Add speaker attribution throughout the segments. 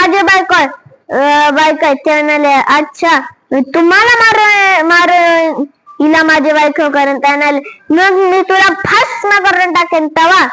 Speaker 1: राजे बायको आहे. अं, आहे ते म्हणाले अच्छा तुम्हाला मार मार हिला माझे बायको करून. त्या मग मी तुला भस्म करून टाकेन तवा.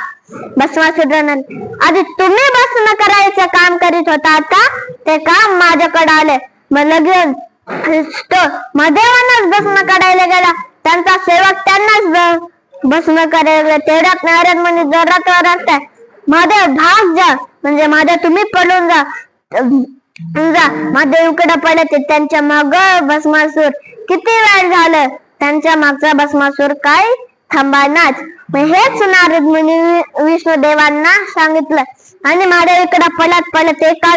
Speaker 1: भस्मासूर म्हणाले आधी तुम्ही भस्म करायचं काम करीत होता आता? ते काम माझ्याकडे आले. मग लगेच तो महादेवांनाच भस्म काढायला गेला. त्यांचा सेवक त्यांनाच ब- भस्म करायला तेवढ्यात नारद म्हणजे जोरात ओरडताय महादेव भाग जा. म्हणजे माझ्या तुम्ही पळून जा. जा महादेव इकडे पडत त्यांच्या माग भस्मासूर. किती वेळ झालं? त्यांच्या मागचा भस्मासूर काय? थांबानाच हेच नारद मुनी विष्णुदेवांना सांगितलं. आणि महादेव इकडे पळत पळत एका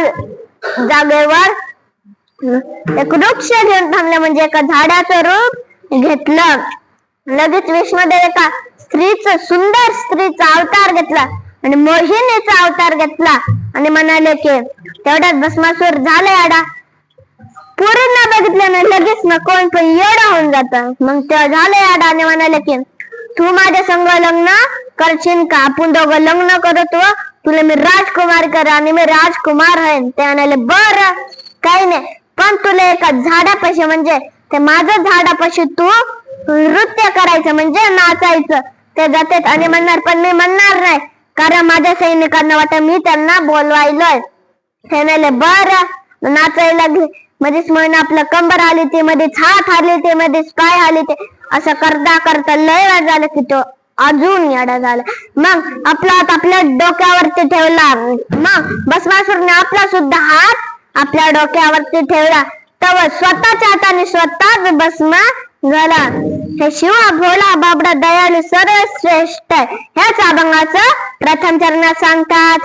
Speaker 1: जागेवर एक वृक्ष घेऊन थांबलं म्हणजे एका झाडाचं रूप घेतलं. लगेच विष्णुदेव एका स्त्रीच सुंदर स्त्रीचा अवतार घेतला. आणि मोहिनीचा अवतार घेतला आणि म्हणाले की तेवढ्यात भस्मासूर झाले आडा. पूर्ण बघितल्यानं लगेच ना कोण पण येडा होऊन जात. मग तेव्हा झाले आडा आणि म्हणाले की तू माझ्या संग लग्न करशील का? आपण दोघं लग्न करतो. तुला मी राजकुमार कर आणि मी राजकुमार आहे ते म्हणाले बर काही नाही. पण तुला एका झाडापाशी म्हणजे ते माझं झाडापाशी तू नृत्य करायचं म्हणजे नाचायचं. ते जातात आणि म्हणणार पण मी म्हणणार नाही. कारण माझ्या सैनिकांना वाटत मी त्यांना बोलवायलोय. ते बर. नाचायला लागले मध्येच म्हणून आपलं कंबर आली ते मध्येच हात आले ते मध्येच पाय आले ते. असं करता करता लय वेळ झालं की तो अजून येडा झाला. मग आपला हात आपल्या डोक्यावरती ठेवला. मग भस्मासुरने आपला सुद्धा हात आपल्या डोक्यावरती ठेवला. तव स्वतःच्या हाताने स्वतःच भस्म झाला. हे शिवा भोला बाबडा दयाळू सर्वश्रेष्ठ आहे ह्याच अभंगाचं प्रथम चरणात सांगतात.